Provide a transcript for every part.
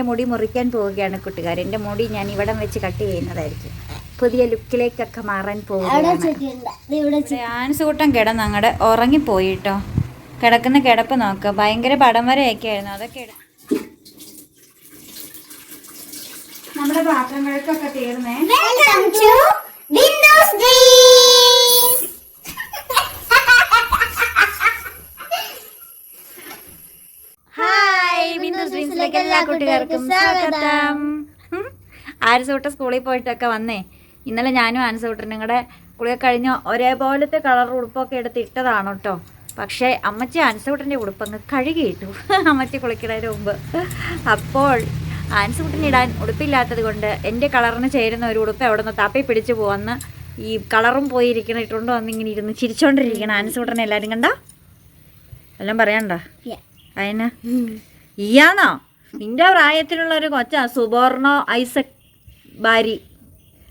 എന്റെ മുടി മുറിക്കാൻ പോവുകയാണ് കൂട്ടുകാർ എന്റെ മുടി ഞാൻ ഇവിടം വെച്ച് കട്ട് ചെയ്യുന്നതായിരിക്കും. പുതിയ ലുക്കിലേക്കൊക്കെ മാറാൻ പോകും ആൻസൂട്ടം കിടന്ന് അങ്ങോട്ട് ഉറങ്ങിപ്പോയി കേട്ടോ കിടക്കുന്ന കിടപ്പ് നോക്കുക ഭയങ്കര പടം വരെയൊക്കെ ആയിരുന്നു അതൊക്കെ നമ്മുടെ പാത്രങ്ങൾക്കൊക്കെ തീർന്നേ. ബിന്ദുസ് ഡ്രീംസിലേക്ക് എല്ലാ കൂട്ടുകാർക്കും സ്വാഗതം സ്കൂളിൽ പോയിട്ടൊക്കെ വന്നേ. ഇന്നലെ ഞാനും ആൻസൂട്ടനും കൂടെ കുളിയെ കഴിഞ്ഞ ഒരേപോലത്തെ കളർ ഉടുപ്പൊക്കെ എടുത്ത് ഇട്ടതാണ് കേട്ടോ പക്ഷേ അമ്മച്ചി ആൻസൂട്ടന്റെ ഉടുപ്പങ്ങ് കഴുകിയിട്ടു. അമ്മച്ചി കുളിക്കുന്നതിന് മുമ്പ്. അപ്പോൾ ആൻസൂട്ടൻ ഇടാൻ ഉടുപ്പില്ലാത്തത് കൊണ്ട് എന്റെ കളറിന് ചേരുന്ന ഒരു ഉടുപ്പ് അവിടെ നിന്ന് തപ്പി പിടിച്ച് പോവന്ന് ഈ കളറും പോയിരിക്കണം ഇട്ടുകൊണ്ട് വന്ന് ഇങ്ങനെ ഇരുന്ന് ചിരിച്ചോണ്ടിരിക്കണം ആൻസൂട്ടനെ എല്ലാവരും കണ്ടോ? എല്ലാം പറയണ്ട അതിന് ഇയാന്നോ നിന്റെ പ്രായത്തിലുള്ള ഒരു കൊച്ച സുബോർണോ ഐസക് ബാരി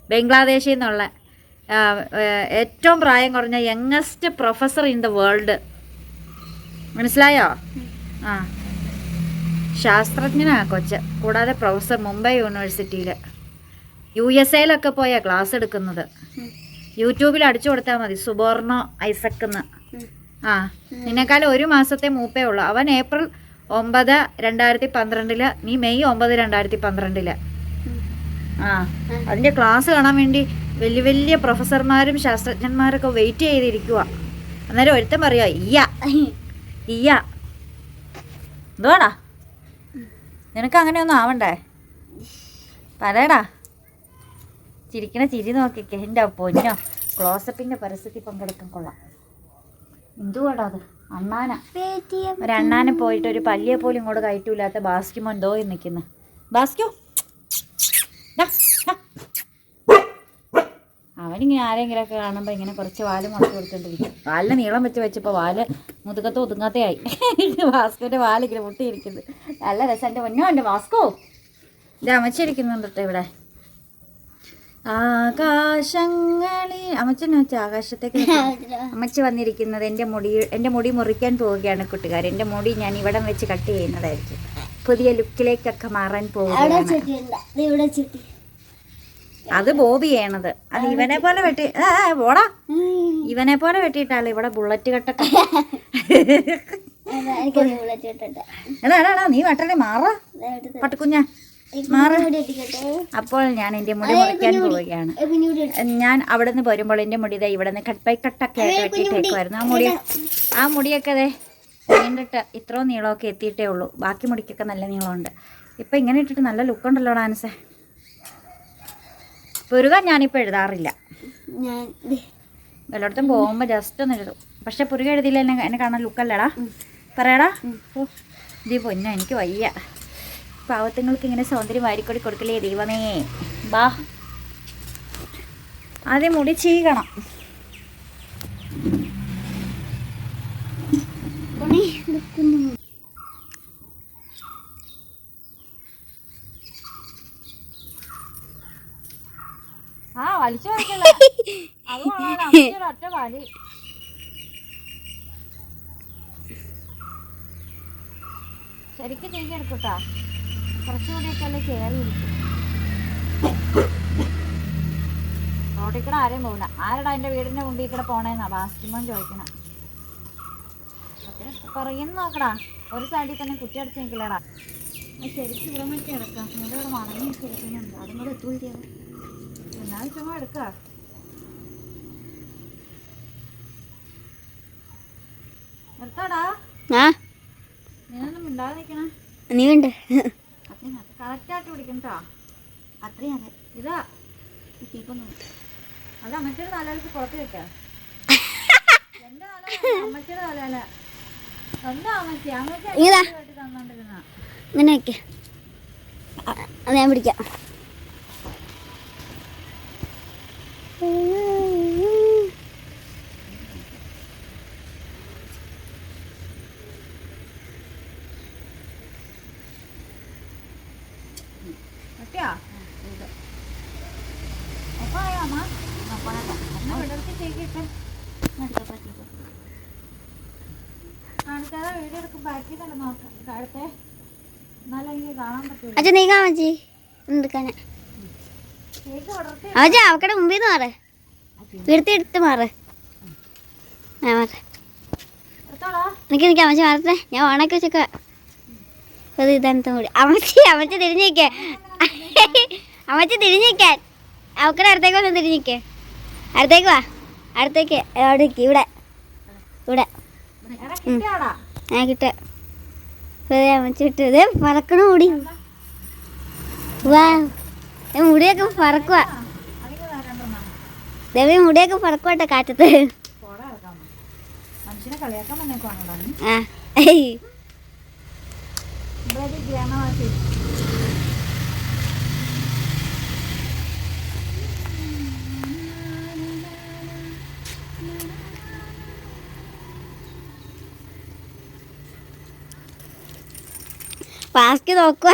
ബംഗ്ലാദേശിൽ നിന്നുള്ള ഏറ്റവും പ്രായം കുറഞ്ഞ youngest professor in the world മനസ്സിലായോ? ആ. ശാസ്ത്രജ്ഞനാ കൊച്ച കൂടാതെ പ്രൊഫസർ മുംബൈ യൂണിവേഴ്സിറ്റിയിൽ യു എസ് എയിലൊക്കെ പോയാ ക്ലാസ് എടുക്കുന്നത്. യൂട്യൂബിൽ അടിച്ചു കൊടുത്താൽ മതി സുബോർണോ ഐസക്ക് എന്ന്. ആ നിന്നെക്കാളും ഒരു മാസത്തെ മൂപ്പേ ഉള്ളൂ. അവൻ ഏപ്രിൽ ഒമ്പത് രണ്ടായിരത്തി പന്ത്രണ്ടിൽ നീ മെയ് ഒമ്പത് രണ്ടായിരത്തി പന്ത്രണ്ടിൽ. ആ അതിന്റെ ക്ലാസ് കാണാൻ വേണ്ടി വലിയ വലിയ പ്രൊഫസർമാരും ശാസ്ത്രജ്ഞന്മാരൊക്കെ വെയിറ്റ് ചെയ്തിരിക്കുക അന്നേരം ഒരുത്തൻ പറയാ ഇയ്യ ഇയ്യ. എന്തുവാടാ നിനക്ക് അങ്ങനെ ഒന്നും ആവണ്ടേ? പറയടാ. ചിരിക്കണ ചിരി നോക്കിക്കേ. എന്റെ പൊന്നോ ക്ലോസപ്പിന്റെ പരസ്യത്തിൽ പങ്കെടുക്കാൻ കൊള്ളാം. എന്തുവാടാ അത്? അണ്ണാന ഒരു അണ്ണാനെ പോയിട്ട് ഒരു പല്ലിയെ പോലും ഇങ്ങോട്ട് കയറ്റൂലാത്ത ബാസ്കിമോൻ ദോ നിൽക്കുന്നു. ബാസ്ക്യു? അവനിങ്ങനെ ആരെങ്കിലും അവനിങ്ങനെ ആരെങ്കിലുമൊക്കെ കാണുമ്പോൾ ഇങ്ങനെ കുറച്ച് വാൽ മുളച്ച് കൊടുത്തോണ്ടിരിക്കും. വാലിന് നീളം വെച്ച് വെച്ചപ്പോൾ വാൽ മുതുകത്ത് ഒതുങ്ങാത്തേ ആയി വാസ്കോന്റെ വാലിങ്ങനെ മുട്ടിയിരിക്കുന്നത് നല്ല രസം എന്റെ പൊന്നോ എന്റെ ഭാസ്കോ ഇത് അമ്മച്ചിരിക്കുന്നുണ്ട് ഇവിടെ. ആകാശങ്ങളിൽ അമ്മച്ചൻ വെച്ച ആകാശത്തേക്ക് അമ്മച്ച വന്നിരിക്കുന്നത് എന്റെ മുടി എന്റെ മുടി മുറിക്കാൻ പോവുകയാണ് കൂട്ടുകാർ. എന്റെ മുടി ഞാൻ ഇവിടം വെച്ച് കട്ട് ചെയ്യുന്നതായിരിക്കും. പുതിയ ലുക്കിലേക്കൊക്കെ മാറാൻ പോവുകയാണ്. അത് ബോബി ചെയ്യണത്. അത് ഇവനെ പോലെ വെട്ടി പോടാ. ഇവനെ പോലെ വെട്ടിയിട്ടാലോ ഇവിടെ ബുള്ളറ്റ് കട്ടൊക്കെ അതാ, നീ വെട്ടണേ മാറാ. ദേ അപ്പോൾ ഞാൻ എന്റെ മുടി മുറിക്കാൻ പോവുകയാണ്. ഞാൻ അവിടെ നിന്ന് വരുമ്പോൾ എന്റെ മുടി ഇതാ ഇവിടെ നിന്ന് കട്ട് ബൈ കട്ടൊക്കെ ആയിട്ട് വെട്ടിയിട്ടേക്കുമായിരുന്നു ആ മുടി ആ മുടിയൊക്കെ അതെ നീണ്ടിട്ട് ഇത്രയും നീളമൊക്കെ എത്തിയിട്ടേ ഉള്ളൂ. ബാക്കി മുടിക്കൊക്കെ നല്ല നീളമുണ്ട്. ഇപ്പം ഇങ്ങനെ ഇട്ടിട്ട് നല്ല ലുക്ക് ഉണ്ടല്ലോ ഡാൻസേ. പുരുക ഞാനിപ്പോൾ എഴുതാറില്ല. എല്ലായിടത്തും പോകുമ്പോൾ ജസ്റ്റ് ഒന്ന് എഴുതും. പക്ഷെ പുരുക എഴുതിയില്ല എന്നെ എന്നെ കാണാൻ ലുക്കല്ലടാ പറയടാ. ഇതീ പൊന്ന എനിക്ക് വയ്യ. പാവത്തുങ്ങൾക്ക് ഇങ്ങനെ സൗന്ദര്യം വാരിക്കൊടി കൊടുക്കലേ ദൈവമേ? ബാ. ആദ്യം മുടി ചീകണം. ആ വലിച്ചു വലിക്കല്ലേ ഒറ്റ വലി ശരിക്കും ചെയ്തെടുക്കൂട്ടാ കുറച്ചുകൂടിയൊക്കെ അല്ലേ കയറിയിരിക്കും. റോഡിൽ കൂടെ ആരെയും പോകണ്ട ആരടാ എന്റെ വീടിന്റെ മുമ്പിൽ കൂടെ പോണേന്നാ? ബാസ്റ്റിമോൻ ചോദിക്കണ. പറയുന്നു നോക്കടാ. ഒരു സൈഡിൽ തന്നെ കുറ്റി അടിച്ച് നിൽക്കില്ലടാ ശരിക്കും ഇവിടെ മറ്റേ എടുക്കാം. ഇവിടെ ഇവിടെ മണങ്ങി ശരിക്കുന്നുണ്ട് അതും കൂടെ എത്തുമില്ല എന്നാൽ ചുമ്മാ എടുക്കാം. നിർത്താടാ. നീ ഉണ്ട് കറക്റ്റായിട്ട് പിടിക്കണം കേട്ടോ അത്രയും അതെ. ഇതാ. അത് അമ്മച്ചിയുടെ തലയിലേക്ക് പുറത്ത് വെക്കാം. എന്റെ തല അമ്മച്ചിയുടെ തലയല്ല എന്താ അമ്മച്ചി? അമ്മച്ചി തന്നോണ്ടിരുന്ന ഇങ്ങനെ വെക്ക. അത് ഞാൻ പിടിക്കാം പറ്റിയാ അപ്പൊ ആയോ അമ്മ എന്നാ വിടർത്തി ചെയ്യിട്ടെ കാണിക്കാതെ വീഡിയോ എടുക്കും ബാക്കി തന്നെ നോക്കാം കാലത്തെ എന്നാലും എനിക്ക് കാണാൻ പറ്റൂല കേക്ക് വളർത്തി അച്ഛാ അവക്കടെ മുമ്പിൽ നിന്ന് മാറ്. എടുത്ത് എടുത്ത് മാറ്. മാറ്. എനിക്ക് നിൽക്കാം അമ്മച്ചി മാറട്ടെ. ഞാൻ ഓണാക്കി വെച്ചേക്ക അത് കൂടി. അമ്മച്ചി അമ്മച്ചി തിരിഞ്ഞിരിക്കാൻ അമ്മച്ചി തിരിഞ്ഞിരിക്കാൻ. അവക്കടെ അടുത്തേക്ക് വന്ന് തിരിഞ്ഞിരിക്കേ. അടുത്തേക്ക് വാ. അടുത്തേക്ക്. അവിടെ നിൽക്കി ഇവിടെ. ഇവിടെ. ഞാൻ കിട്ടെ അമ്മച്ചി വിട്ടു. ഇത് പറക്കണ മുടി. വാ. മുടിയൊക്കെ പറക്കുക ദേവി മുടിയൊക്കെ പറക്കുവാട്ടെ കാറ്റത്ത്. ആ പാസ്കി നോക്കുക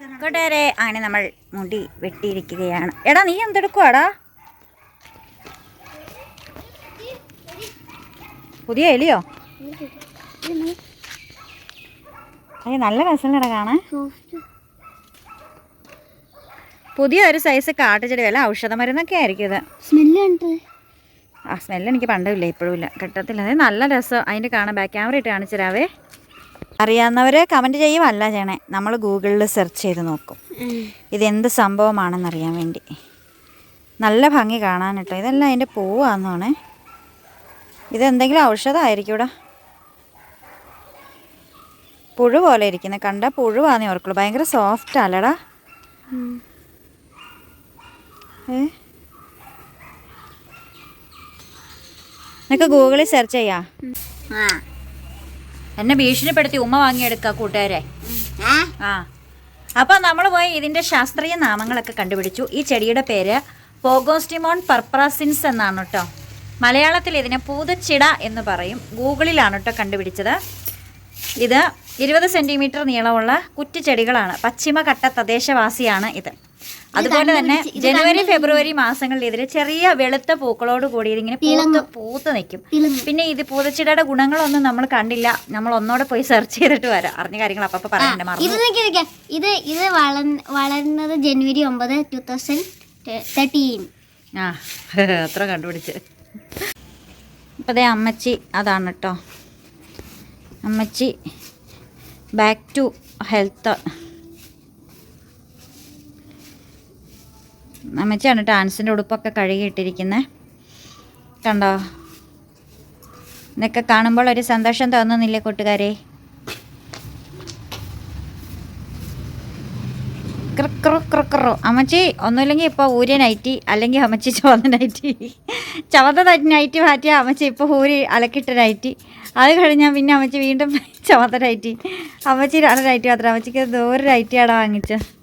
കൂട്ടുകാരെ അങ്ങനെ നമ്മൾ മുടി വെട്ടിയിരിക്കുകയാണ്. എടാ നീ എന്തെടുക്കുവാടാ പുതിയ എലിയോ? അയ്യ നല്ല രസമുണ്ടടാ കാണാൻ? പുതിയ ഒരു സൈസ് കാട്ടുചെടി വില ഔഷധ മരുന്നൊക്കെ ആയിരിക്കും ഇത്. സ്മെല്ലുണ്ട്. ആ സ്മെല്ല് എനിക്ക് പണ്ടും ഇല്ല ഇപ്പോഴും ഇല്ല. കിട്ടത്തില്ല. അത് നല്ല രസം. അതിന്റെ കാണാൻ ബാക്ക് ക്യാമറ ഇട്ട് കാണിച്ചു തരാവേ അറിയാവുന്നവർ കമന്റ് ചെയ്യുമല്ല ചേണേ നമ്മൾ ഗൂഗിളിൽ സെർച്ച് ചെയ്ത് നോക്കും. ഇതെന്ത് സംഭവമാണെന്നറിയാൻ വേണ്ടി. നല്ല ഭംഗി കാണാൻ കേട്ടോ. ഇതെല്ലാം അതിന്റെ പൂവാന്നാണ്. ഇതെന്തെങ്കിലും ഔഷധമായിരിക്കും ഇവിടെ പുഴു പോലെ ഇരിക്കുന്നത് കണ്ട പുഴുവാന്നേ ഓർക്കുള്ളൂ. ഭയങ്കര സോഫ്റ്റ് അല്ലടാ. ഏ? നിനക്ക് ഗൂഗിളിൽ സെർച്ച് ചെയ്യാം? ആ. എന്നെ ഭീഷണിപ്പെടുത്തി ഉമ്മ വാങ്ങിയെടുക്ക കൂട്ടുകാരെ. ആ? അപ്പൊ നമ്മൾ പോയി ഇതിന്റെ ശാസ്ത്രീയ നാമങ്ങളൊക്കെ കണ്ടുപിടിച്ചു. ഈ ചെടിയുടെ പേര് പോഗോസ്റ്റിമോൺ പർപ്രാസിൻസ് എന്നാണ് കേട്ടോ മലയാളത്തിൽ ഇതിനെ പൂതച്ചിട എന്ന് പറയും. ഗൂഗിളിലാണ് കേട്ടോ കണ്ടുപിടിച്ചത്. ഇത് ഇരുപത് സെന്റിമീറ്റർ നീളമുള്ള കുറ്റിച്ചെടികളാണ്. പശ്ചിമഘട്ട തദ്ദേശവാസിയാണ് ഇത്. അതുപോലെ തന്നെ ജനുവരി ഫെബ്രുവരി മാസങ്ങളിൽ ഇതിൽ ചെറിയ വെളുത്ത പൂക്കളോട് കൂടി ഇതിങ്ങനെ പൂത്ത് പൂത്ത് നിൽക്കും. പിന്നെ ഇത് പൂതച്ചിടയുടെ ഗുണങ്ങളൊന്നും നമ്മൾ കണ്ടില്ല. നമ്മൾ ഒന്നോടെ പോയി സെർച്ച് ചെയ്തിട്ട് വരാം. അറിഞ്ഞ കാര്യങ്ങൾ അപ്പൊ പറയാൻ മറന്നു ഇത് ഇത് ഇത് വളർന്ന് വളർന്നത് ജനുവരി ഒമ്പത് ടു തൗസൻഡ് തേർട്ടീൻ ആ അത്ര കണ്ടുപിടിച്ച്. ഇപ്പം അമ്മച്ചി അതാണ് കേട്ടോ അമ്മച്ചി ബാക്ക് ടു ഹെൽത്ത് അമ്മച്ചിയാണ് ടാൻസിന്റെ ഉടുപ്പൊക്കെ കഴുകിയിട്ടിരിക്കുന്നത് കണ്ടോ? ഇതൊക്കെ കാണുമ്പോൾ ഒരു സന്തോഷം തോന്നുന്നില്ലേ കൂട്ടുകാരെ? ക്രോ അമ്മച്ചി ഒന്നുമില്ലെങ്കിൽ ഇപ്പോൾ ഊരിയ നൈറ്റി അല്ലെങ്കിൽ അമ്മച്ചി ചുവന്ന നൈറ്റി. ചുവന്ന നൈറ്റി മാറ്റിയ അമ്മച്ചി ഇപ്പോൾ ഊരി അലക്കിട്ട നൈറ്റി. അത് കഴിഞ്ഞാൽ പിന്നെ അമ്മച്ചി വീണ്ടും ചുവന്ന നൈറ്റി. അമ്മച്ചി രണ്ട് നൈറ്റി മാത്രം. അമ്മച്ചിക്ക് ദൂരെ നൈറ്റിയാണ് വാങ്ങിച്ചത്.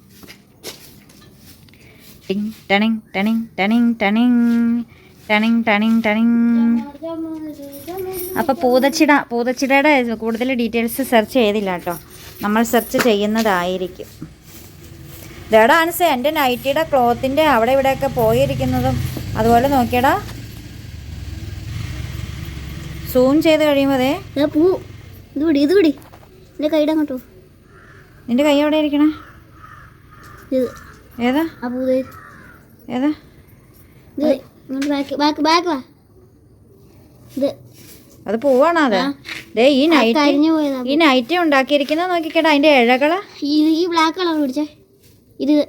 ടിങ് ടണിങ് ടണിങ് ടണിങ് ടണിങ് ടണിങ് ടണിങ് ടണിങ് അപ്പോൾ പൂതച്ചിട പൂതച്ചിടയുടെ കൂടുതൽ ഡീറ്റെയിൽസ് സെർച്ച് ചെയ്തില്ല കേട്ടോ. നമ്മൾ സെർച്ച് ചെയ്യുന്നതായിരിക്കും. ഇതേടാ ആൻസേ എന്റെ നൈറ്റിയുടെ ക്ലോത്തിന്റെ അവിടെ ഇവിടെയൊക്കെ പോയിരിക്കുന്നതും. അതുപോലെ നോക്കിയടാ. സൂം ചെയ്ത് കഴിയുമ്പോൾ അതെ പൂ. ഇത് പിടി ഇത് പിടി. എന്റെ കൈയുടെ അങ്ങോട്ടോ നിന്റെ കൈ എവിടെ ഇരിക്കണേ? ഇത്. ഏതാ. ഏതാ? ഇത് ഇത് അത് പോവാണോ അതെ? ദേ ഈ നൈറ്റ് ഈ നൈറ്റ് ഉണ്ടാക്കിയിരിക്കുന്നത് നോക്കിക്കേടാ അതിന്റെ ഇഴകൾ. ഈ ബ്ലാക്ക് കളർ പിടിച്ചേ. ഇത്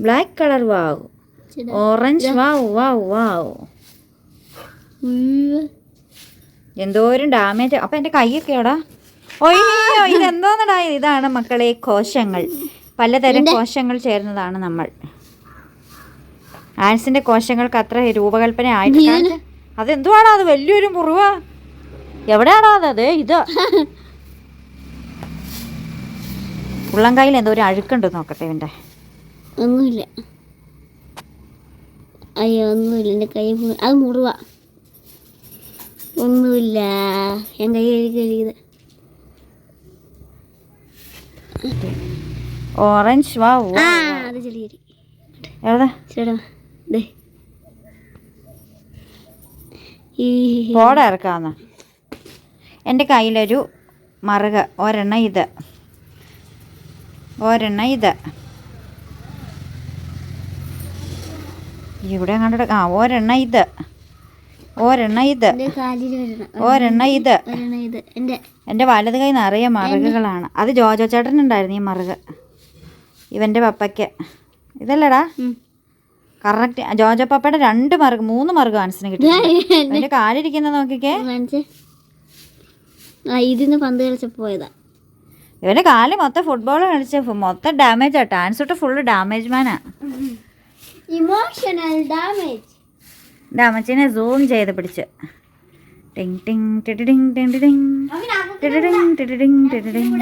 black colour wow. Orange wow wow wow. എന്തോരം ഡാമേജ് അപ്പം എന്റെ കൈയൊക്കെയാടാ. ഒയ്യോ ഇതെന്തോന്നടാ? ഇതാണ് മക്കളെ കോശങ്ങൾ. പലതരം കോശങ്ങൾ ചേർന്നതാണ് നമ്മൾ. ആൻസിന്റെ കോശങ്ങൾക്ക് അത്ര രൂപകൽപ്പന ആയിട്ട് അതെന്തുവാണോ അത് വലിയൊരു മുറിവ? എവിടെയാണോ അത്? ഇത്. ഉള്ളംകായിൽ എന്തോ ഒരു അഴുക്കുണ്ട് നോക്കട്ടെ ഇവന്റെ. ഒന്നുമില്ല. അയ്യോ ഒന്നുമില്ല. എന്റെ കൈ അത് മുറിവ. ഒന്നുമില്ല. ഞാൻ കൈ കഴുകി കഴുകിയത്. ഓറഞ്ച് വാ അത് എവിടെ? പോടെ ഇറക്കാന്ന്. എന്റെ കയ്യിലൊരു മറുക ഒരെണ്ണ ഇത്. ഒരെണ്ണ ഇത്. ഇവിടെ കണ്ടിട്ട് ആ ഒരെണ്ണ ഇത്. ഒരെണ്ണ ഇത്. ഒരെണ്ണ. ഇത്. എന്റെ വലത് കൈ നിറയെ മറുകളാണ് അത് ജോജോ ചേട്ടനുണ്ടായിരുന്നു ഈ മറുക. ഇവന്റെ പപ്പയ്ക്ക്. ഇതല്ലടാ. കറക്റ്റ് ജോജോ പപ്പയുടെ രണ്ട് മറുക മൂന്ന് മറുക മനസ്സിന് കിട്ടി. അവന്റെ കാലിരിക്കുന്ന നോക്കിക്കേ. ആ ഇതിന്ന് പന്ത് കളിച്ചപ്പോൾ പോയതാ. ഇവന്റെ കാൽ മൊത്തം ഫുട്ബോൾ കളിച്ച മൊത്തം ഡാമേജ് ആട്ടോ ആൻസൂട്ട് ഫുള്ള് ഡാമേജ് മാനാ ഇമോഷണൽ ഡാമേജ് ഡാമേജിനെ സൂം ചെയ്ത് പിടിച്ച്. ടിങ് ടിങ് ടിടിടിങ് ടിടിടിങ് ടിടിങ് ടിടിടിങ് ടിടിടിങ് ടിടിടിങ്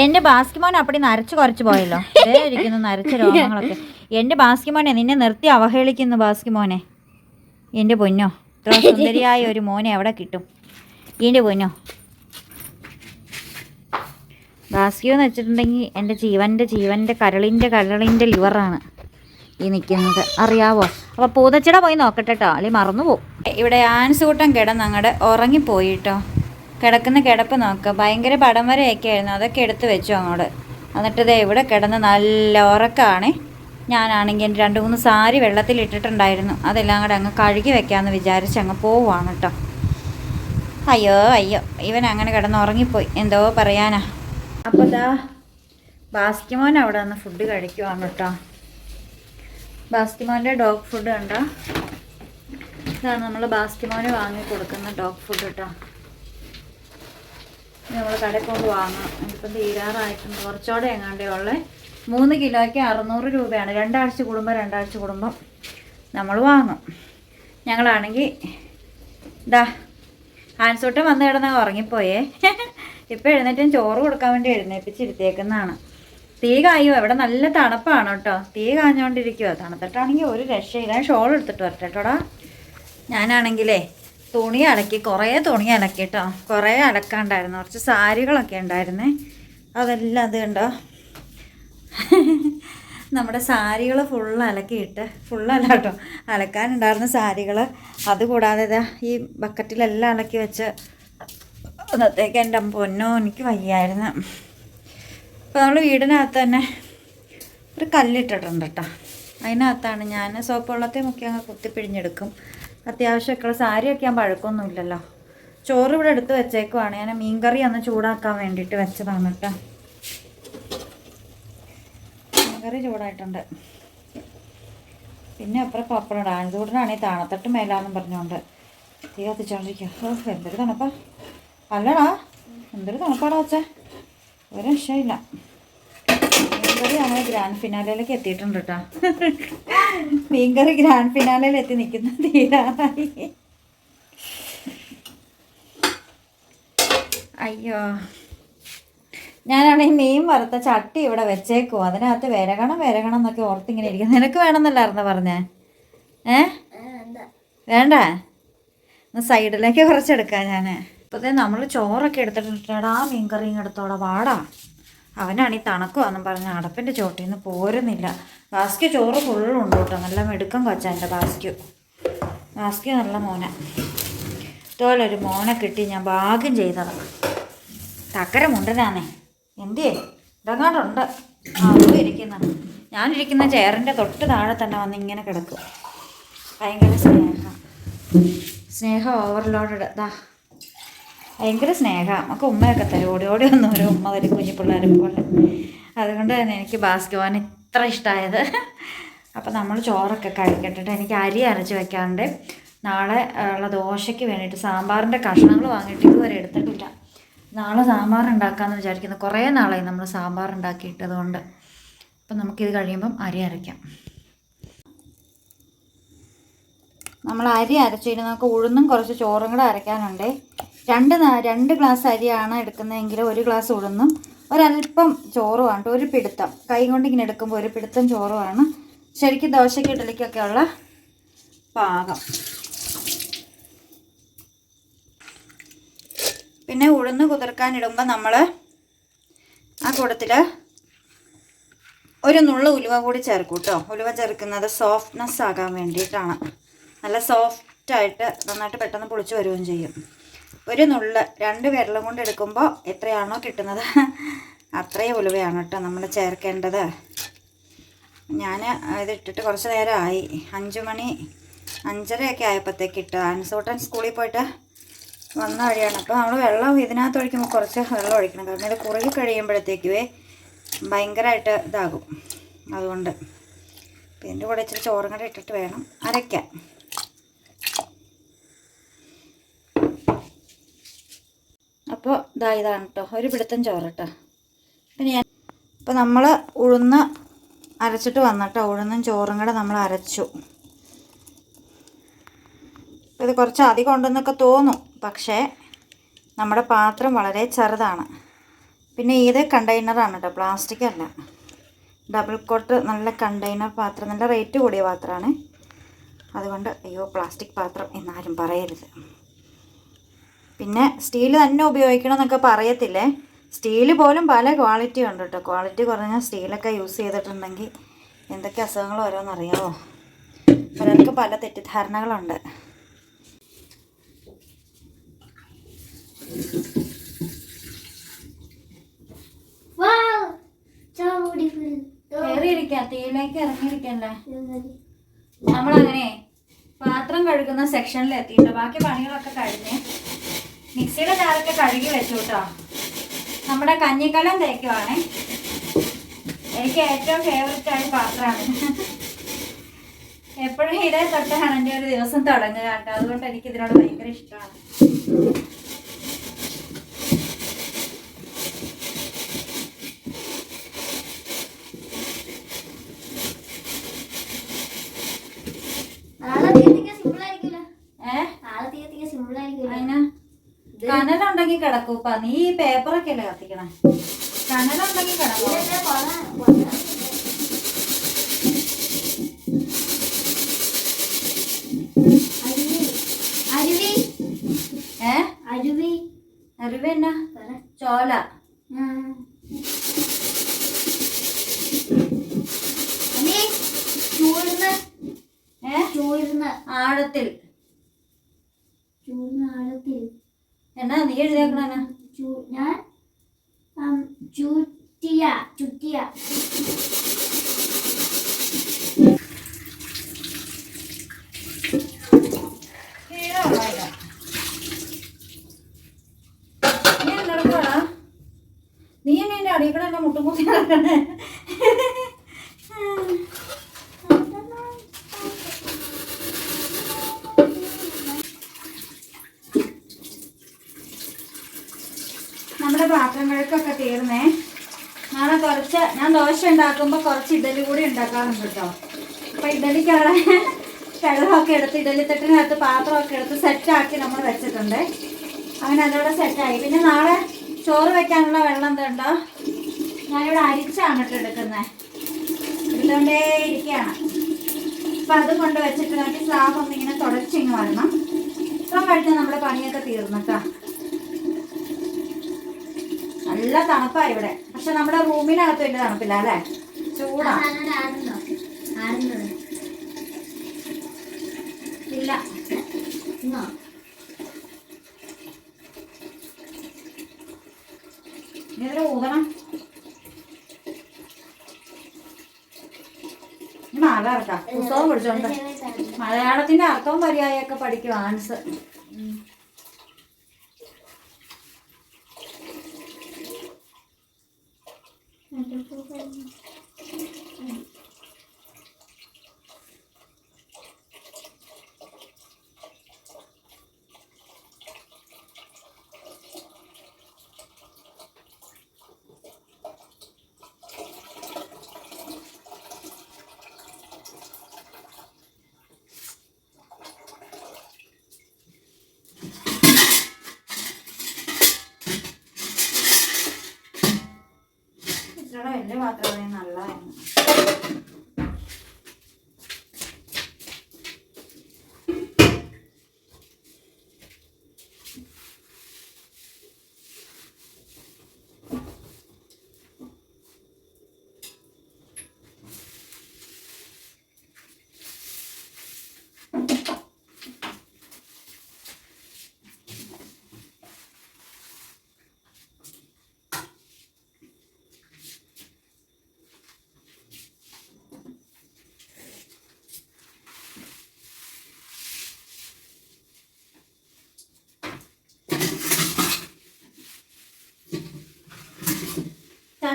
എന്റെ ബാസ്കിമോൻ അപ്പടി നരച്ചു കുറച്ച് പോയല്ലോ. ഇരിക്കുന്നു നരച്ച രോഗങ്ങളൊക്കെ. ബാസ്കി ബാസ്കിമോനെ നിന്നെ നിർത്തി അവഹേളിക്കുന്നു ബാസ്കിമോനെ എന്റെ പൊന്നോ ഇത്ര സുന്ദരിയായ ഒരു മോനെ എവിടെ കിട്ടും? എന്റെ പൊന്നോ. ബാസ്കിയോ എന്ന് വെച്ചിട്ടുണ്ടെങ്കിൽ എന്റെ ജീവന്റെ ജീവന്റെ കരളിന്റെ കരളിന്റെ ലിവറാണ് ഈ നിൽക്കുന്നത് അറിയാവോ? അപ്പോൾ പൂതച്ചിട പോയി നോക്കട്ടെ കേട്ടോ അല്ലെങ്കിൽ മറന്നു പോകും ഇവിടെ ആൻസൂട്ടം കിടന്ന് അങ്ങോട്ട് ഉറങ്ങിപ്പോയി കേട്ടോ കിടക്കുന്ന കിടപ്പ് നോക്കുക ഭയങ്കര പടം വരെയൊക്കെ അതൊക്കെ എടുത്ത് വെച്ചു അങ്ങോട്ട്. എന്നിട്ട് ഇതേ ഇവിടെ കിടന്ന് നല്ല ഉറക്കമാണ്. ഞാനാണെങ്കിൽ എന്റെ രണ്ട് മൂന്ന് സാരി വെള്ളത്തിൽ ഇട്ടിട്ടുണ്ടായിരുന്നു. അതെല്ലാം കൂടെ അങ്ങ് കഴുകി വെക്കാമെന്ന് വിചാരിച്ച് അങ്ങ് പോവാണ് കേട്ടോ. അയ്യോ അയ്യോ. ഇവൻ അങ്ങനെ കിടന്ന് ഉറങ്ങിപ്പോയി. എന്തോ പറയാനാ. അപ്പോൾ ഇതാ ബാസ്കിമോൻ അവിടെ നിന്ന് ഫുഡ് കഴിക്കുവാണ് കേട്ടോ. ബാസ്കിമോന്റെ ഡോഗ് ഫുഡ് കണ്ടോ? ഇതാണ് നമ്മൾ ബാസ്കിമോന് വാങ്ങി കൊടുക്കുന്ന ഡോഗ് ഫുഡ് കേട്ടോ. നമ്മൾ കടയിൽ കൊണ്ട് വാങ്ങാം. ഇതിപ്പം തീരാറായിട്ടുണ്ട്. കുറച്ചുകൂടെ എങ്ങാണ്ടേ ഉള്ളത് മൂന്ന് കിലോയ്ക്ക് അറുന്നൂറ് രൂപയാണ്. രണ്ടാഴ്ച കൂടുമ്പോൾ രണ്ടാഴ്ച കൂടുമ്പം നമ്മൾ വാങ്ങും. ഞങ്ങളാണെങ്കിൽ ഇതാ ഹാൻസോട്ടം വന്ന് കിടന്ന് ഉറങ്ങിപ്പോയേ. ഇപ്പം എഴുന്നേറ്റും ചോറ് കൊടുക്കാൻ വേണ്ടി എഴുന്നേപ്പിച്ചിരുത്തേക്കുന്നതാണ് തീ കായോ. ഇവിടെ നല്ല തണുപ്പാണ് കേട്ടോ. തീ കാഞ്ഞുകൊണ്ടിരിക്കുമോ തണുത്തിട്ടാണെങ്കിൽ ഒരു രക്ഷയില്ല. ഷോൾ എടുത്തിട്ട് വരട്ടെ കേട്ടോടാ. ഞാനാണെങ്കിലേ തുണി അലക്കി കുറേ തുണി അലക്കി കേട്ടോ കുറേ അലക്കാണ്ടായിരുന്നു. കുറച്ച് സാരികളൊക്കെ ഉണ്ടായിരുന്നേ. അതെല്ലാം അത് കണ്ടോ? നമ്മുടെ സാരികൾ ഫുള്ള് അലക്കിയിട്ട് ഫുള്ളല്ല കേട്ടോ. അലക്കാനുണ്ടായിരുന്ന സാരികൾ. അതുകൂടാതെ ഇതാ ഈ ബക്കറ്റിലെല്ലാം അലക്കി വെച്ച് അന്നത്തേക്ക് എന്റെ പൊന്നോ എനിക്ക് വയ്യായിരുന്നു. അപ്പോൾ നമ്മൾ വീടിനകത്ത് തന്നെ ഒരു കല്ലിട്ടിട്ടുണ്ട് കേട്ടോ. അതിനകത്താണ് ഞാൻ സോപ്പ് വെള്ളത്തെ മുക്കി അങ്ങ് കുത്തിപ്പിഴിഞ്ഞെടുക്കും. അത്യാവശ്യമൊക്കെയുള്ള സാരിയൊക്കെ ഞാൻ പഴക്കമൊന്നുമില്ലല്ലോ ചോറ് ഇവിടെ എടുത്ത് വെച്ചേക്കുവാണ്. ഞാൻ മീൻകറി ഒന്ന് ചൂടാക്കാൻ വേണ്ടിയിട്ട് വെച്ചതാണ് കേട്ടോ. മീൻകറി ചൂടായിട്ടുണ്ട്. പിന്നെ അപ്പുറം പപ്പടം ഇടാൻ ചൂടിനാണെങ്കിൽ താണത്തട്ട് മേലാന്നും പറഞ്ഞുകൊണ്ട് തീ കത്തിച്ചോണ്ടിരിക്കുക എന്തൊരു തണുപ്പാ. അല്ലടാ എന്തൊരു തണുപ്പാടാ വെച്ചേ ഒരു രക്ഷയില്ല മീൻകറി ആണ് ഗ്രാൻഡ് ഫിനാലയിലേക്ക് എത്തിയിട്ടുണ്ട് കേട്ടോ മീൻകറി ഗ്രാൻഡ് ഫിനാലയിൽ എത്തി നിൽക്കുന്ന തീരാറായി. അയ്യോ. ഞാനാണെങ്കിൽ മീൻ വറുത്ത ചട്ടി ഇവിടെ വെച്ചേക്കുവോ. അതിനകത്ത് വിരകണം വിരകണം എന്നൊക്കെ ഓർത്തിങ്ങനെ ഇരിക്കും നിനക്ക് വേണമെന്നല്ലായിരുന്നു പറഞ്ഞേ? ഏ? വേണ്ട. ഒന്ന് സൈഡിലേക്ക് കുറച്ചെടുക്കാം ഞാൻ ഇപ്പോഴത്തെ നമ്മൾ ചോറൊക്കെ എടുത്തിട്ടുണ്ടാ മീൻകറിയും എടുത്തോടാ വാടാ. അവനാണ് ഈ എന്നും പറഞ്ഞ് അടപ്പിന്റെ ചോട്ടിൽ നിന്ന് പോരുന്നില്ല. ബാസ്ക്യു ചോറ് ഫുള്ളും ഉണ്ട് കേട്ടോ. നല്ല മെടുക്കം കൊച്ചാ എന്റെ ബാസ്ക്യു ബാസ്ക്യു നല്ല മോനെ. ഇതുപോലൊരു മോനെ കിട്ടി ഞാൻ ഭാഗ്യം ചെയ്തതാണ് തക്കര മുണ്ടനാന്നേ. എന്തേ ഇതങ്ങാണ്ടുണ്ട്. ആ അതും ഇരിക്കുന്ന. ഞാനിരിക്കുന്ന ചെയറിന്റെ തൊട്ട് താഴെ തന്നെ വന്ന് ഇങ്ങനെ കിടക്കും. ഭയങ്കര സ്നേഹം. സ്നേഹം ഓവർലോഡഡ് ദാ. ഭയങ്കര സ്നേഹം. നമുക്ക് ഉമ്മയൊക്കെ തരും. ഓടി ഓടി വന്ന് ഒരു ഉമ്മ തരും കുഞ്ഞു പിള്ളേരെ പോലെ. അതുകൊണ്ട് തന്നെ എനിക്ക് ബാസ്കറ്റ് ഇത്ര ഇഷ്ടമായത് അപ്പം നമ്മൾ ചോറൊക്കെ കഴിക്കട്ടിട്ട് എനിക്ക് അരി അരച്ച് വെക്കാണ്ട് നാളെ ഉള്ള ദോശയ്ക്ക് വേണ്ടിയിട്ട് സാമ്പാറിന്റെ കഷ്ണങ്ങൾ വാങ്ങിയിട്ട് ഇതുവരെ എടുത്തിട്ടില്ല. നാളെ സാമ്പാർ ഉണ്ടാക്കാമെന്ന് വിചാരിക്കുന്നു. കുറേ നാളായി നമ്മൾ സാമ്പാർ ഉണ്ടാക്കിയിട്ടതുകൊണ്ട്. അപ്പം നമുക്കിത് കഴിയുമ്പം അരി അരയ്ക്കാം. നമ്മൾ അരി അരച്ചിട്ട് നമുക്ക് ഉഴുന്നും കുറച്ച് ചോറും കൂടെ അരയ്ക്കാനുണ്ട്. രണ്ട് രണ്ട് ഗ്ലാസ് അരിയാണ് എടുക്കുന്നതെങ്കിൽ ഒരു ഗ്ലാസ് ഉഴുന്നും ഒരല്പം ചോറുമാണ് ഒരു പിടുത്തം. കൈ കൊണ്ട് ഇങ്ങനെ എടുക്കുമ്പോൾ ഒരു പിടുത്തം ചോറുമാണ്. ശരിക്കും ദോശയ്ക്ക് ഇഡലിക്കൊക്കെ ഉള്ള പാകം. പിന്നെ ഉഴുന്ന് കുതിർക്കാനിടുമ്പോൾ നമ്മൾ ആ കൂടത്തിൽ ഒരു നുള്ളു ഉലുവ കൂടി ചേർക്കും കേട്ടോ. ഉലുവ ചേർക്കുന്നത് സോഫ്റ്റ്നെസ് ആകാൻ വേണ്ടിയിട്ടാണ്. നല്ല സോഫ്റ്റായിട്ട് നന്നായിട്ട് പെട്ടെന്ന് പൊളിച്ച് വരികയും ചെയ്യും. ഒരു നുള്ള് രണ്ട് വിരലും കൊണ്ട് എടുക്കുമ്പോൾ എത്രയാണോ കിട്ടുന്നത്? അത്രയും ഉലുവയാണ് കേട്ടോ നമ്മൾ ചേർക്കേണ്ടത്. ഞാൻ ഇതിട്ടിട്ട് കുറച്ച് നേരമായി അഞ്ച് മണി അഞ്ചരയൊക്കെ ആയപ്പോഴത്തേക്ക് ഇട്ട്. ആൻസൂട്ടൻ സ്കൂളിൽ പോയിട്ട് വന്ന വഴിയാണ്. അപ്പോൾ നമ്മൾ വെള്ളം ഇതിനകത്ത് ഒഴിക്കുമ്പോൾ കുറച്ച് വെള്ളം ഒഴിക്കണം. കാരണം ഇത് കുറുകി കഴിയുമ്പോഴത്തേക്കുവേ ഭയങ്കരമായിട്ട് ഇതാകും. അതുകൊണ്ട് പിന്നെ കൂടെ ഇച്ചിരി ചോറും കൂടെ ഇട്ടിട്ട് വേണം അരയ്ക്കാൻ അപ്പോൾ ഇതാ ഇതാണ് കേട്ടോ ഒരു പിടുത്തം ചോറ് കേട്ടോ പിന്നെ ഞാൻ ഇപ്പം നമ്മൾ ഉഴുന്ന് അരച്ചിട്ട് വന്നിട്ടോ ഉഴുന്നും ചോറും കൂടെ നമ്മൾ അരച്ചു. ഇത് കുറച്ച് അധികം ഉണ്ടെന്നൊക്കെ തോന്നും. പക്ഷേ നമ്മുടെ പാത്രം വളരെ ചെറുതാണ്. പിന്നെ ഇത് കണ്ടെയ്നറാണ് കേട്ടോ പ്ലാസ്റ്റിക് അല്ല. ഡബിൾ കോട്ട് നല്ല കണ്ടെയ്നർ പാത്രം. നല്ല റേറ്റ് കൂടിയ പാത്രമാണ്. അതുകൊണ്ട് അയ്യോ പ്ലാസ്റ്റിക് പാത്രം എന്നാരും പറയരുത്. പിന്നെ സ്റ്റീൽ തന്നെ ഉപയോഗിക്കണം എന്നൊക്കെ പറയത്തില്ലേ? സ്റ്റീൽ പോലും പല ക്വാളിറ്റി ഉണ്ട് കേട്ടോ ക്വാളിറ്റി കുറഞ്ഞ സ്റ്റീലൊക്കെ യൂസ് ചെയ്തിട്ടുണ്ടെങ്കിൽ എന്തൊക്കെ അസുഖങ്ങൾ ഓരോന്നറിയാമോ പലർക്കും പല തെറ്റിദ്ധാരണകളുണ്ട്. തീയിലേക്ക് ഇറങ്ങിയിരിക്കല്ലേ നമ്മളങ്ങനെ പാത്രം കഴുകുന്ന സെക്ഷനിൽ എത്തിയിട്ടുണ്ട് ബാക്കി പണികളൊക്കെ കഴിഞ്ഞ് മിക്സിയുടെ ജാറൊക്കെ കഴുകി വെച്ചു കേട്ടോ നമ്മുടെ കഞ്ഞിക്കലം തേക്കുവാണേ. എനിക്ക് ഏറ്റവും ഫേവററ്റ് ആയ പാത്രമാണ്. എപ്പോഴും ഇതേ തൊട്ടാണ് എന്റെ ഒരു ദിവസം തുടങ്ങുക കേട്ടോ. അതുകൊണ്ട് എനിക്ക് ഇതിനോട് ഭയങ്കര ഇഷ്ടമാണ്. കനലുണ്ടെങ്കിൽ കിടക്കൂപ്പ നീ ഈ പേപ്പറൊക്കെ അല്ലേ കത്തിക്കണേ? കനലുണ്ടെങ്കിൽ കിടക്കൂ. അരുവി അരുവി. ഏ? അരുവി. അറിവ് എന്നാ? എന്നാ നീ എഴുതിയേക്കണ ഞാൻ ചുറ്റിയ ചുറ്റിയ. നീ എന്നെ എന്നെ മുട്ടുമുട്ടി നടക്കണേ നമ്മുടെ പാത്രം കഴുക്കൊക്കെ തീർന്നേ നാളെ കുറച്ച് ഞാൻ ദോശ ഉണ്ടാക്കുമ്പോൾ കുറച്ച് ഇഡലി കൂടി ഉണ്ടാക്കാറുണ്ട് കേട്ടോ അപ്പം ഇഡലിക്കുള്ള വെള്ളമൊക്കെ എടുത്ത് ഇഡലി തട്ടിനകത്ത് പാത്രമൊക്കെ എടുത്ത് സെറ്റാക്കി നമ്മൾ വെച്ചിട്ടുണ്ട്. അങ്ങനെ അതോടെ സെറ്റായി പിന്നെ നാളെ ചോറ് വെക്കാനുള്ള വെള്ളം എന്തുണ്ടോ ഞാനിവിടെ അരിച്ചാണ് കേട്ടോ എടുക്കുന്നത് എടുത്തോണ്ടേ ഇരിക്കുകയാണ് അപ്പം അത് കൊണ്ട് വെച്ചിട്ട് നമുക്ക് സ്ലാബ് ഒന്ന് ഇങ്ങനെ തുടച്ചിങ്ങ് വരണം. ഇപ്പം കഴിഞ്ഞാൽ നമ്മുടെ പണിയൊക്കെ തീർന്നിട്ടാ നല്ല തണുപ്പാ ഇവിടെ. പക്ഷെ നമ്മുടെ റൂമിനകത്ത് വലിയ തണുപ്പില്ല അല്ലേ? ചൂടാ. ഇല്ല. ഊതണം. മഴ ഇറക്കാം. പുസ്തകം പിടിച്ചോണ്ട് മലയാളത്തിന്റെ അർത്ഥവും പര്യായൊക്കെ പഠിക്കും ആൻസ്. Can? ഇച്ചിരി വലിയ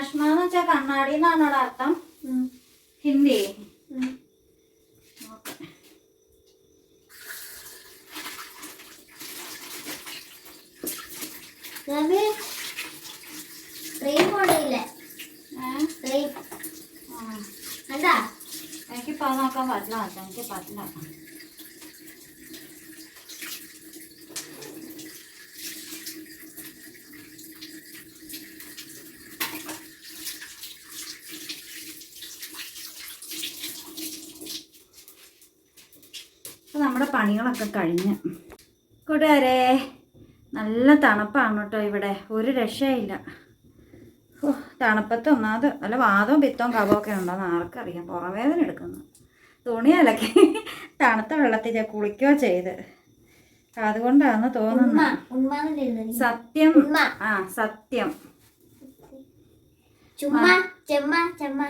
ചഷ്മ എന്ന് വെച്ചാൽ കണ്ണാടി എന്നാണോ അർത്ഥം ഹിന്ദി എനിക്ക്. കണ്ടാ? നോക്കാൻ പറ്റില്ല. എനിക്ക് പറ്റില്ല അപ്പൊ നമ്മുടെ പണികളൊക്കെ കഴിഞ്ഞ്. കൂട്ടുകാരെ നല്ല തണുപ്പാണ് കേട്ടോ ഇവിടെ. ഒരു രക്ഷയില്ല. ഓ, തണുപ്പത്ത് ഒന്നാമത് നല്ല വാദവും പിത്തവും കഫമൊക്കെ ഉണ്ടോയെന്ന് ആർക്കറിയാം. പുറവേദന എടുക്കുന്നു. തുണി അലക്കി തണുത്ത വെള്ളത്തിൽ ഞാൻ കുളിക്കുകയോ ചെയ്ത് അതുകൊണ്ടാണ് ഉമ്മ തോന്നുന്നത് സത്യം. ആ സത്യം. ചുമ്മ ചെമ്മ ചെമ്മ.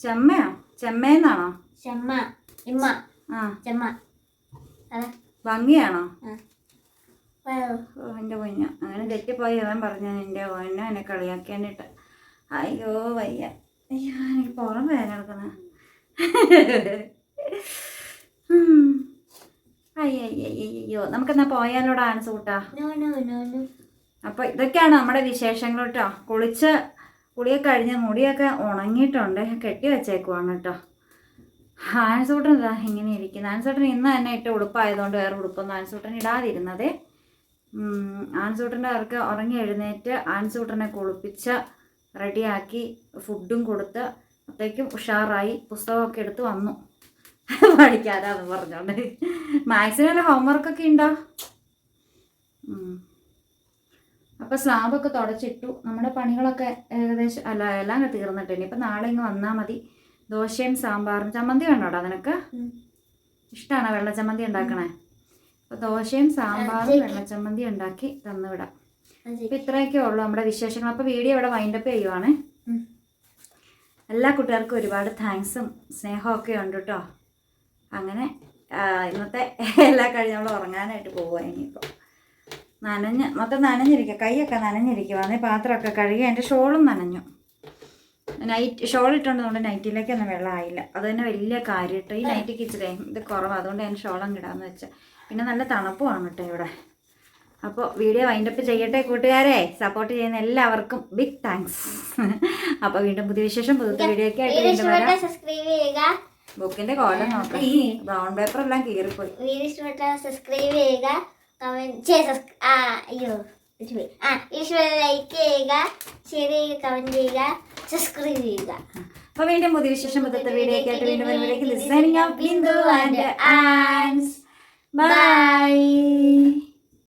ചെമ്മയോ? ചെമ്മേന്നാണോ? ചെമ്മ ആ. ചെമ്മ. ഭംഗിയാണോ? എന്റെ കുഞ്ഞ അങ്ങനെ തെറ്റിപ്പോയി അവൻ പറഞ്ഞു എന്റെ കുഞ്ഞ എന്നെ കളിയാക്കാനിട്ട് അയ്യോ വയ്യ. അയ്യോ എനിക്ക് പുറം വേദന എടുക്കുന്ന. അയ്യോ നമുക്കെന്നാ പോയാലോ ആൻസ് കൂട്ടാ അപ്പോൾ ഇതൊക്കെയാണ് നമ്മുടെ വിശേഷങ്ങൾ കേട്ടോ. കുളിച്ച് കുളിയൊക്കെ കഴിഞ്ഞ് മുടിയൊക്കെ ഉണങ്ങിയിട്ടുണ്ട്. കെട്ടി വെച്ചേക്കുവാണ് കേട്ടോ. ആൻസൂട്ടൻ ഇതാ ഇങ്ങനെ ഇരിക്കുന്നത് ആൻസൂട്ടൻ ഇന്ന് തന്നെ ഇട്ട ഉടുപ്പായതുകൊണ്ട് വേറെ ഉടുപ്പൊന്നും ആൻസൂട്ടൻ ഇടാതിരുന്നത്. ആൻസൂട്ടന്റെ അവർക്ക് ഉറങ്ങി എഴുന്നേറ്റ് ആൻസൂട്ടനെ കുളിപ്പിച്ച് റെഡിയാക്കി ഫുഡും കൊടുത്ത് അപ്പോഴേക്കും ഉഷാറായി പുസ്തകമൊക്കെ എടുത്ത് വന്നു. പഠിക്കാനാന്ന് പറഞ്ഞോണ്ട്. മാക്സിമം ഹോംവർക്കൊക്കെ ഉണ്ടോ. അപ്പോൾ സ്ലാബൊക്കെ തുടച്ചിട്ടു. നമ്മുടെ പണികളൊക്കെ ഏകദേശം അല്ല എല്ലാം തീർന്നിട്ടുണ്ട് ഇനിയിപ്പോൾ നാളെ ഇങ്ങ് വന്നാൽ മതി. ദോശയും സാമ്പാറും. ചമ്മന്തി വേണോടാ നിനക്ക്? ഇഷ്ടമാണ് വെള്ളച്ചമ്മന്തി ഉണ്ടാക്കണേ? അപ്പോൾ ദോശയും സാമ്പാറും വെള്ളച്ചമ്മന്തി ഉണ്ടാക്കി തന്നുവിടാം. അപ്പോൾ ഇത്രയൊക്കെ ഉള്ളൂ നമ്മുടെ വിശേഷങ്ങൾ. അപ്പോൾ വീഡിയോ ഇവിടെ വൈൻഡപ്പ് ചെയ്യുവാണ്. എല്ലാ കുട്ടികൾക്കും ഒരുപാട് താങ്ക്സും സ്നേഹമൊക്കെ ഉണ്ട് കേട്ടോ അങ്ങനെ ഇന്നത്തെ എല്ലാ കഴിഞ്ഞ് നമ്മൾ ഉറങ്ങാനായിട്ട് പോവുക ഇനിയിപ്പോൾ നനഞ്ഞ് മൊത്തം നനഞ്ഞിരിക്കുക കൈയൊക്കെ നനഞ്ഞിരിക്കുക അന്നേ പാത്രമൊക്കെ കഴുകി എന്റെ ഷോളും നനഞ്ഞു. നൈറ്റ് ഷോൾ ഇട്ടുകൊണ്ടുകൊണ്ട് നൈറ്റിലേക്കൊന്നും വെള്ളമായില്ല. അത് തന്നെ വലിയ കാര്യം കേട്ടോ ഈ നൈറ്റിക്ക് ഇച്ചിരി ഇത് കുറവ്. അതുകൊണ്ട് ഞാൻ ഷോളം ഇടാന്ന് വെച്ചാൽ പിന്നെ നല്ല തണുപ്പുമാണ് കേട്ടോ ഇവിടെ. അപ്പോൾ വീഡിയോ വൈൻഡപ്പ് ചെയ്യട്ടെ കൂട്ടുകാരെ. സപ്പോർട്ട് ചെയ്യുന്ന എല്ലാവർക്കും ബിഗ് താങ്ക്സ് അപ്പോൾ വീണ്ടും പുതിയ വിശേഷം പുതിയ വീഡിയോ ഒക്കെ ആയിട്ട് വീണ്ടും വരാം. സബ്സ്ക്രൈബ് ചെയ്യുക. ബുക്കിന്റെ കോലം നോക്കാം. ബ്രൗൺ പേപ്പർ എല്ലാം കീറിപ്പോയി. വീഡിയോ ഇഷ്ടപ്പെട്ടാൽ സബ്സ്ക്രൈബ് ചെയ്യുക. കമന്റ് അയ്യോ ലൈക്ക് ചെയ്യുക. ഷെയർ ചെയ്യുക കമന്റ് ചെയ്യുക. സബ്സ്ക്രൈബ് ചെയ്യുക അപ്പൊ വീണ്ടും പുതിയ വിശേഷം പുതുത്ത വീഡിയോ ആയിട്ട് വീണ്ടും വരുമ്പോഴേക്കും ലിസണിങ് ഓഫ് ബിന്ദു ആൻഡ് ആൻസ് ബൈ